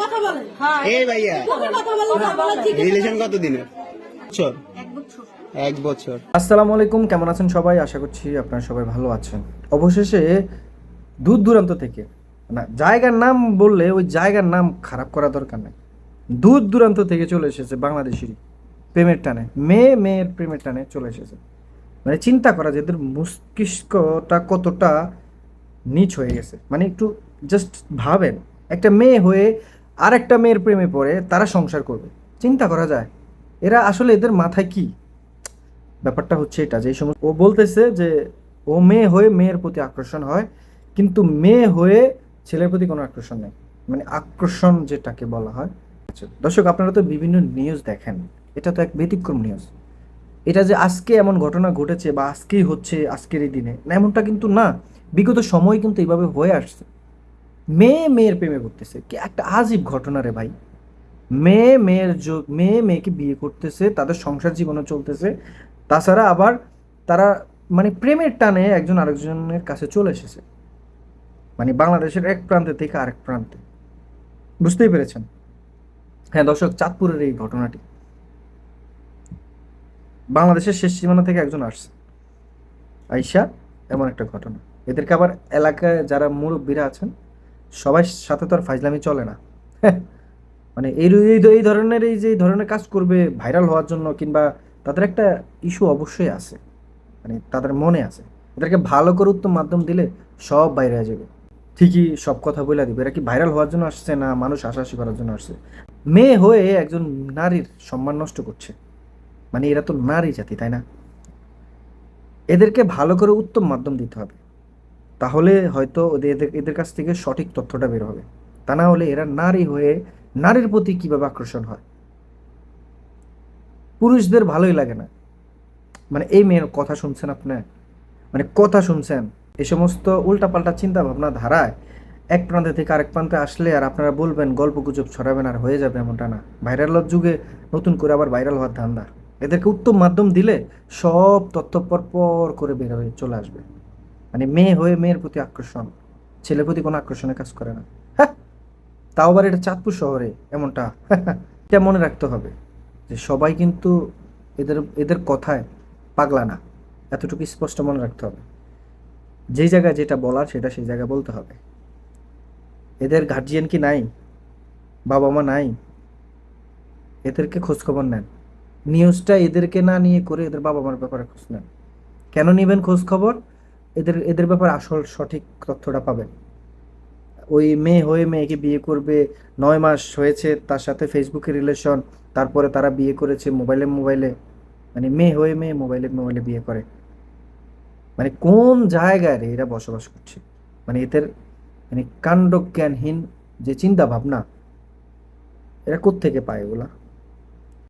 কথা বলেন। এই ভাইয়া। রিলেশন কত দিনের বছর? এক বছর। আসসালামু আলাইকুম কেমন আছেন সবাই? আশা করছি আপনারা সবাই ভালো আছেন। অবশেষে দূর দূরান্ত থেকে না জায়গার নাম বললে ওই জায়গার নাম খারাপ করা দরকার নেই। দূর দূরান্ত থেকে চলে এসেছে বাংলাদেশেরই প্রেমের টানে মেয়ে মেয়ের প্রেমের টানে চলে এসেছে। মানে চিন্তা করা যে এদের মস্তিষ্কটা কতটা নিচ হয়ে গেছে। মানে একটু জাস্ট ভাবেন একটা মেয়ে হয়ে আর একটা মেয়ের প্রেমে পড়ে তারা সংসার করবে। চিন্তা করা যায়। এরা আসলে এদের মাথায় কি? ব্যাপারটা হচ্ছে এটা যে সময় ও বলতেছে যে ও মেয়ে হয়ে মেয়ের প্রতি আকর্ষণ হয় কিন্তু মেয়ে হয়ে ছেলের প্রতি কোনো আকর্ষণ নেই। মানে আকর্ষণ যেটাকে বলা হয়। আচ্ছা, দর্শক আপনারা তো বিভিন্ন নিউজ দেখেন। এটা তো এক ব্যতিক্রম নিউজ এটা যে আজকে এমন ঘটনা ঘটেছে বা আজকেই হচ্ছে আজকের এই দিনে না এমনটা কিন্তু না। বিগত সময় কিন্তু এইভাবে হয়ে আসছে। মেয়ে মেয়ের প্রেমে করতেছে কি একটা আজীব ঘটনা রে ভাই। মেয়ে মেয়ের মেয়ে মেয়েকে বিয়ে করতেছে, তাদের সংসার জীবনও চলতেছে। তাছাড়া আবার তারা মানে প্রেমের টানে একজন আরেকজনের কাছে চলে এসেছে। মানে বাংলাদেশের এক প্রান্তে থেকে আরেক প্রান্তে। বুঝতেই পেরেছেন? হ্যাঁ দর্শক, চাঁদপুরের এই ঘটনাটি। বাংলাদেশের শেষ সীমানা থেকে একজন আসছে। আইসা এমন একটা ঘটনা। এদেরকে আবার এলাকায় যারা মুরব্বীরা আছেন সবাই সাথে তো আর ফাইজলামি চলে না। মানে এই এই- ধরনের, এই যে ধরনের কাজ করবে ভাইরাল হওয়ার জন্য কিংবা তাদের একটা ইস্যু অবশ্যই আছে। মানে তাদের মনে আছে। এদেরকে ভালো করে উত্তম মাধ্যম দিলে সব বাইরে হয়ে যাবে। ঠিকই সব কথা বলে দিবে। এরা কি ভাইরাল হওয়ার জন্য আসছে না মানুষ হাসাহাসি করার জন্য আসছে? মেয়ে হয়ে একজন নারীর সম্মান নষ্ট করছে। মানে এরা তো নারী জাতি, তাই না? এদেরকে ভালো করে উত্তম মাধ্যম দিতে হবে। তাহলে হয়তো এদের এদের কাছ থেকে সঠিক তথ্যটা বের হবে। তা না হলে এরা নারী হয়ে নারীর প্রতি কীভাবে আকর্ষণ হয়? পুরুষদের ভালোই লাগে না। মানে এই মেয়ের কথা শুনছেন আপনি? মানে কথা শুনছেন, এ সমস্ত উল্টাপাল্টা চিন্তা ভাবনা ধারায় এক প্রান্তে থেকে আরেক প্রান্তে আসলে আর আপনারা বলবেন, গল্প গুজব ছড়াবেন আর হয়ে যাবে এমনটা না। ভাইরাল যুগে নতুন করে আবার ভাইরাল হওয়ার ধান্দা। এদেরকে উত্তম মাধ্যম দিলে সব তথ্য পর পর করে বের হয়ে চলে আসবে। মানে মেয়ে হয়ে মেয়ের প্রতি আকর্ষণ, ছেলের প্রতি কোনো আকর্ষণে কাজ করে না। হ্যাঁ তাও আবার এটা চাঁদপুর শহরে এমনটা। এটা মনে রাখতে হবে যে সবাই কিন্তু এদের এদের কথায় পাগলা না। এতটুকু স্পষ্ট মনে রাখতে হবে। যে জায়গায় যেটা বলার সেটা সেই জায়গায় বলতে হবে। এদের গার্জিয়ান কি নাই? বাবা মা নাই? এদেরকে খোঁজখবর নেন। নিউজটা এদেরকে না নিয়ে করে এদের বাবা মার ব্যাপারে খোঁজ নেন। কেন নেবেন খোঁজ খবর এদের এদের ব্যাপারে আসল সঠিক তথ্যটা পাবেন। ওই মেয়ে হয়ে মেয়েকে বিয়ে করবে, নয় মাস হয়েছে তার সাথে ফেসবুকে রিলেশন তারপরে তারা বিয়ে করেছে মোবাইলে মোবাইলে মানে মেয়ে হয়ে মেয়ে মোবাইলে মোবাইলে বিয়ে করে। মানে কোন জায়গায় রে এরা বসবাস করছে? মানে এদের মানে কাণ্ড জ্ঞানহীন যে চিন্তা ভাবনা এরা কোত্থেকে পায় এগুলা